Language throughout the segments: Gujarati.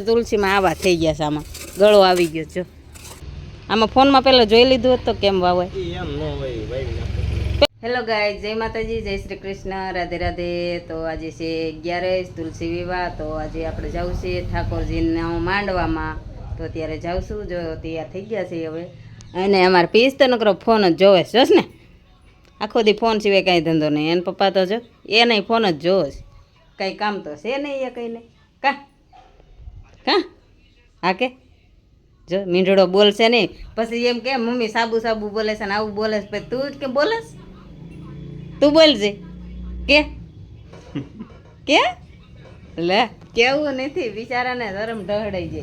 તુલસીમાં આવા થઈ ગયા છે આમાં. ગળો આવી ગયો જો આમાં ફોનમાં પહેલાં જોઈ લીધું હતું કેમ વાવે એમ ન હોય ભાઈ હેલો ગાય જય માતાજી જય શ્રી કૃષ્ણ રાધે રાધે. તો આજે છે અગિયારસ તુલસી વિવાહ. તો આજે આપણે જવું છે ઠાકોરજીના માંડવામાં. તો ત્યારે જાવશું જો તૈયાર થઈ ગયા છે હવે. અને અમારે પીસ તો નકરો ફોન જ જોવે છે જોશ ને? આખો દી ફોન સિવાય કાંઈ ધંધો નહીં. એને પપ્પા તો જો એ નહીં ફોન જ જોવો છે. કાંઈ કામ તો છે નહીં એ કંઈ નહીં કા? કા? હા કે? જો મીંઢડો બોલશે નહીં. પછી એમ કે મમ્મી સાબુ સાબુ બોલે છે ને આવું બોલે છે. પછી તું કે બોલસ તું બોલજે. કે? કે? લે. કેવું નથી બિચારાને ધરમ ઢહડાઈ જાય.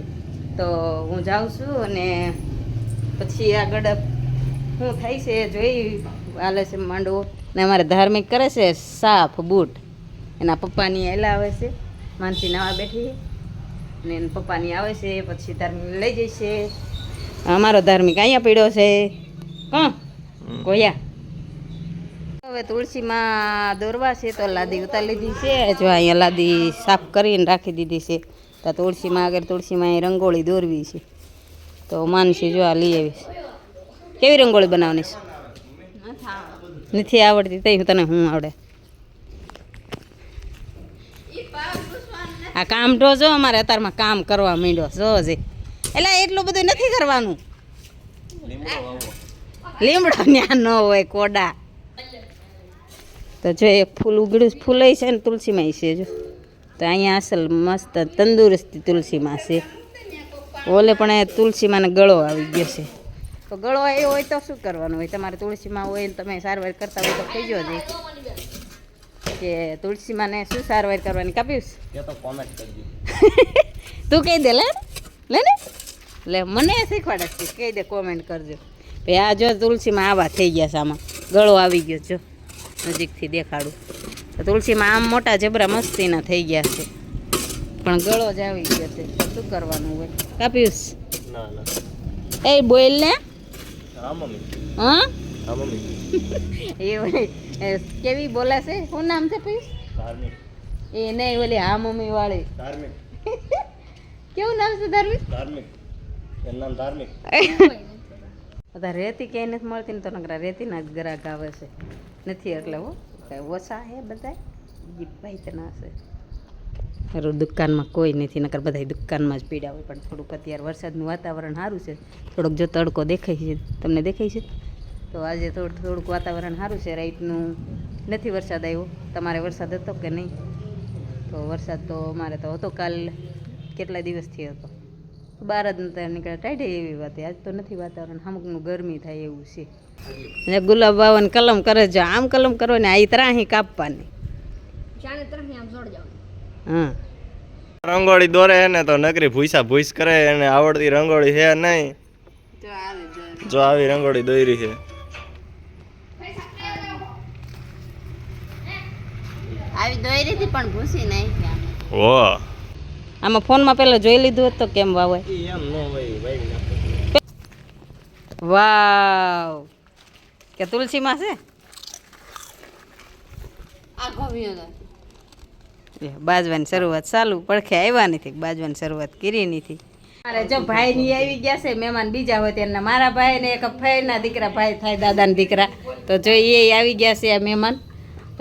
તો હું જાઉં છું અને પછી આગળ શું થાય છે એ જોઈ હાલે છે માંડવો. ને અમારે ધાર્મિક કરે છે સાફ બૂટ. એના પપ્પાની એલા આવે છે. માનસી નવા બેઠી ને પપ્પાની આવે છે પછી ધાર્મિક લઈ જઈશે અમારો ધાર્મિક અહીંયા પીડ્યો છે. કોણ? કોયા? હવે તુલસીમાં દોરવા છે તો લાદી ઉતારી લીધી છે. જો અહીંયા લાદી સાફ કરીને રાખી દીધી છે. તો તુલસીમાં આગળ તુલસીમાં અહીં રંગોળી દોરવી છે. તો માનસી જો આ લઈ આવીશ. કેવી રંગોળી બનાવવાની છે? નથી આવડતી. તઈ તને હું આવડે? આ કામ તો જો અમારે અત્યારમાં કામ કરવા માંડ્યો. જો જે. એટલે એટલું બધું નથી કરવાનું. લીમડો ત્યાં ન હોય કોડા. તો જો એક ફૂલ ઉગડ્યું ફૂલાય છે ને તુલસીમાં છે જો. તો અહીંયા અસલ મસ્ત તંદુરસ્તી તુલસીમાં છે. ઓલે પણ એ તુલસીમાં ગળો આવી ગયો છે. તો ગળો આવ્યો હોય તો શું કરવાનું? હોય તમારે તુલસીમાં હોય ને તમે સારવાર કરતા હોય તો થઈ જ કે તુલસીમાં ને શું સારવાર કરવાની? કાપ્યું? એ તો કોમેન્ટ કરજો. તું કહી દે લે લે ને. લે મને શીખવાડે છે. કહી દે કોમેન્ટ કરજો. ભાઈ આ જો તુલસીમાં આવા થઈ ગયા છે આમાં. ગળો આવી ગયો જો નજીકથી દેખાડું. તુલસીમાં આમ મોટા જબરા મસ્તીના થઈ ગયા છે. પણ ગળો જ આવી ગયો છે. શું કરવાનું હોય? કાપ્યુસ એ બોલ ને. હા મમ્મી. હા? હા મમ્મી. એ ઓલી એ કેવી બોલાશે શું નામ છે ધાર્મિક. એ નહીં ઓલી હા મમ્મી વાળી. ધાર્મિક. કેવું નામ છે ધાર્મિક? ધાર્મિક. એનું નામ ધાર્મિક. બધા રેતી ક્યાંય નથી મળતી ને તો નકરા રેતીના જ ગ્રાહક આવે છે. નથી એટલે હો ઓછા હે બધા ભાઈ તો હશે છે. દુકાનમાં કોઈ નથી નકર બધા દુકાનમાં જ પીડા હોય પણ થોડુંક અત્યારે વરસાદનું વાતાવરણ સારું છે. થોડોક જો તડકો દેખાય છે તમને દેખાય છે? તો આજે થોડું થોડુંક વાતાવરણ સારું છે. રાઈટનું નથી વરસાદ આવ્યો. તમારે વરસાદ હતો કે નહીં? તો વરસાદ તો અમારે તો હતો કાલ કેટલા દિવસથી હતો? બહાર જ નતા નીકળ્યા. ટાઢે એવી વાત આજ તો નથી વાતાવરણ. અમુકનું ગરમી થાય એવું છે. ને ગુલાબ બાવન કલમ કરે છે. આમ કલમ કરો ને આ ત્રાહી કાપવાની. હા. રંગોળી દોરે ને તો નકરી ભૂસા ભૂસ કરે. એને આવડતી રંગોળી છે નહીં. જો આવી રંગોળી દોરી છે. આવી દોયરી હતી પણ ભૂસી નહીં ઓ. આમાં ફોનમાં પેલા જોઈ લીધું હતું કેમ વાવે? એમ ન હોય વાવ. કે તુલસીમાં છે? બાજવાની શરૂઆત ચાલુ. પડખે આવ્યા નથી બાજવાની શરૂઆત કરી નથી. મારે જો ભાઈ ની આવી ગયા છે મહેમાન બીજા હોય તેને મારા ભાઈ ને એક ફઈના દીકરા ભાઈ થાય દાદાના દીકરા. તો જો એ આવી ગયા છે આ મહેમાન.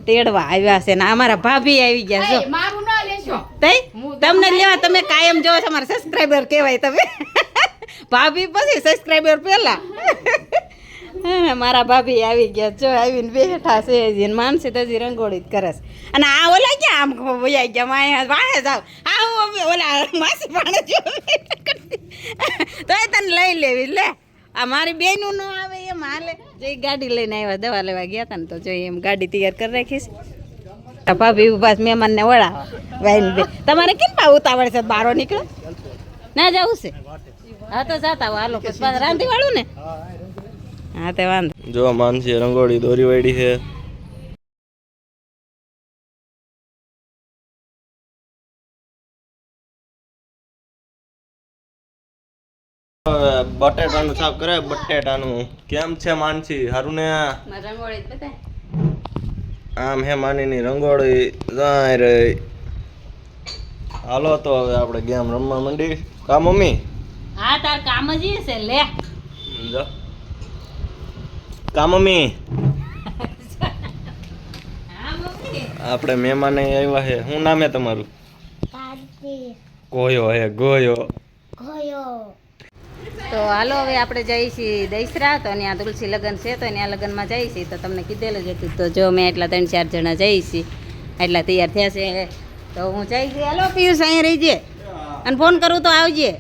તેડવા આવ્યા છે ને અમારા ભાભી આવી ગયા છો. તઈ? તમને લેવા તમે કાયમ જોવો છો અમારા સબસ્ક્રાઈબર કહેવાય તમે. ભાભી પછી સબસ્ક્રાઈબર પહેલા. મારા ભાભી આવી ગયા જો આવીને બેઠા છે હજી માનસી તો હજી રંગોળી કરે છે. અને આ ઓલા ક્યાં આમ ભૈયા ગયા? માય વાહે જાવ આ હું અમે ઓલા માસી પાણે જો તો તને લઈ લેવી લે. આ મારી બેનું ન આવે એમ હાલે. જો ગાડી લઈને આવ્યા, દવા લેવા ગયા હતા ને તો જોઈએ એમ ગાડી તૈયાર કરી રાખીશ. ભાભી ઊભા મહેમાન ને વળાવા. વાઈન બે. તમારે કેમ પા ઉતાવળ છે, બારો નીકળો? ના જવું છે? હા તો જાતા હાલો, પછી રાંધી વાળું ને? હા, તે વાંધો. જો માનસી રંગોળી દોરી વાળી છે. બટેટાનું શાક કરે બટેટાનું. કેમ છે માનસી? હારું ને આમ હે માનીની રંગોળી જાય રહી હાલો તો હવે આપણે ગેમ રમવા માંડી. કા મમ્મી? હા તાર કામ જ છે લે. જો. કા મમ્મી? આપણે મહેમાન અહીં આવ્યા છે શું નામ હે તમારું? ગોયો હે ગોયો. તો હાલો હવે આપણે જઈએ છીએ દૈસરા તો ત્યાં તુલસી લગ્ન છે તો ત્યાં લગ્નમાં જઈએ છીએ. તો તમને કીધેલું જ હતું. તો જો મેં એટલા ત્રણ ચાર જણા જઈએ છીએ. એટલા તૈયાર થયા છે. તો હું જઈ છીએ હાલો પિયુષ અહીંયા રહીજે. અને ફોન કરું તો આવજે.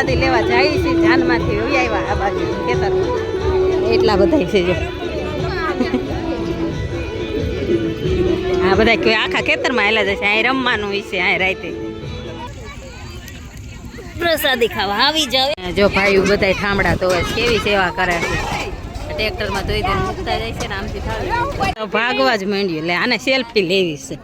પ્રસાદી લેવા જાય છે જાનમાંથી વહી આવ્યા આ બાજુ ખેતર એટલા બધા છે જો. આ બધા કોઈ આખા ખેતરમાં આવેલા જશે અહીં રમવાનું હોય છે અહીં રાતે. પ્રસાદી ખાવા આવી જાવ. જો ભાઈઓ બધા ઠામડા તો કેવી સેવા કરે છે. ટ્રેક્ટરમાં ધોઈ ધોઈને મૂકતા જાય છે ને આમથી ભાગવા જ માંડ્યું એટલે આને સેલ્ફી લેવી છે.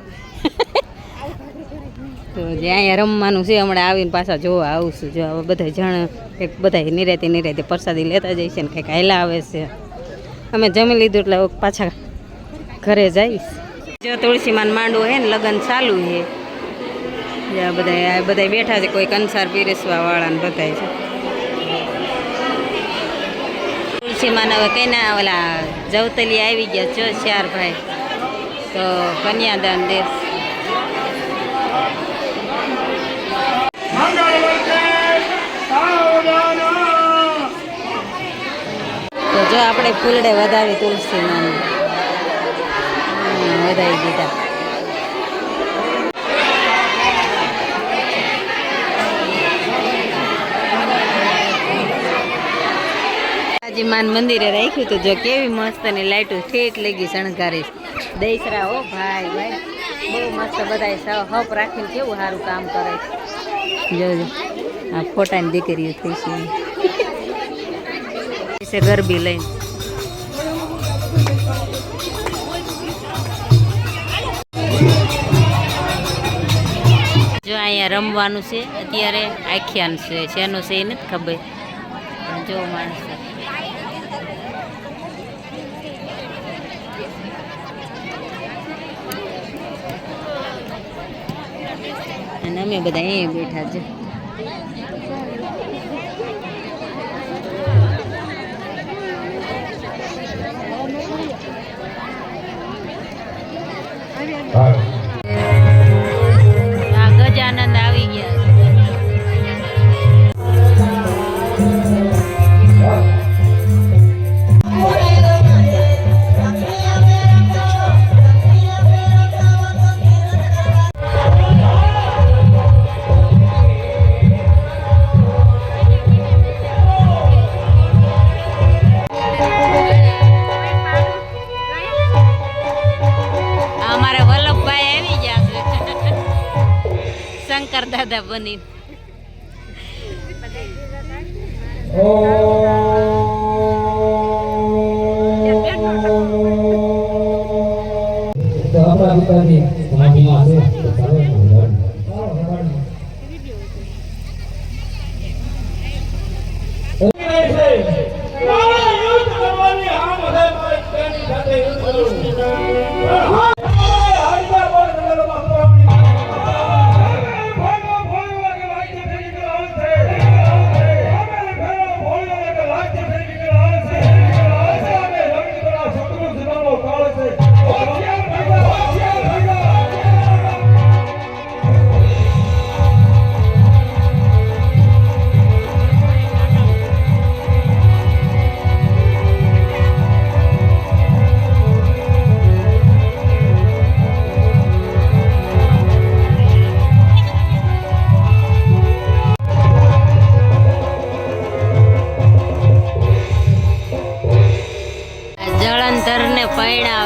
તો જે અહીંયા રમવાનું છે, હમણાં આવીને પાછા જોવા આવશું જો હવે બધા જણ એક બધા નિરાતે નિરાતે પ્રસાદી લેતા જાય છે ને કંઈક હેલા આવે છે. અમે જમી લીધું એટલે પાછા ઘરે જઈશ. જો તુલસીમાન માંડવો હે ને, લગ્ન ચાલુ છે આ બધા બધા બેઠા છે, કોઈ કંસાર પીરસવા વાળા ને બધા છે. તુલસીમાન હવે કઈના ઓલા જવતલી આવી ગયા જો ચાર ભાઈ તો કન્યાદાન દેશ. તો જો આપણે ફૂલડે વધાવી તુલસી વધાવી દીધા. માન મંદિરે રાખ્યું હતું જો કેવી મસ્ત ને લાઈટો ઠેઠ લગી શણગારીશ. દહીસરા હો ભાઈ ભાઈ, બહુ મસ્ત બધા હપ રાખીને કેવું સારું કામ કરે છે. જોજો આ ફોટાની દીકરીઓ થઈ છે. છે ગરબી લઈને. જો અહીંયા રમવાનું છે, અત્યારે આખ્યાન છે, શેનું છે એ નથી ખબર. જો માણસ અને અમે બધા અહીંયા બેઠા છે. શંકર દાદા બની કાળ પરણાવે છે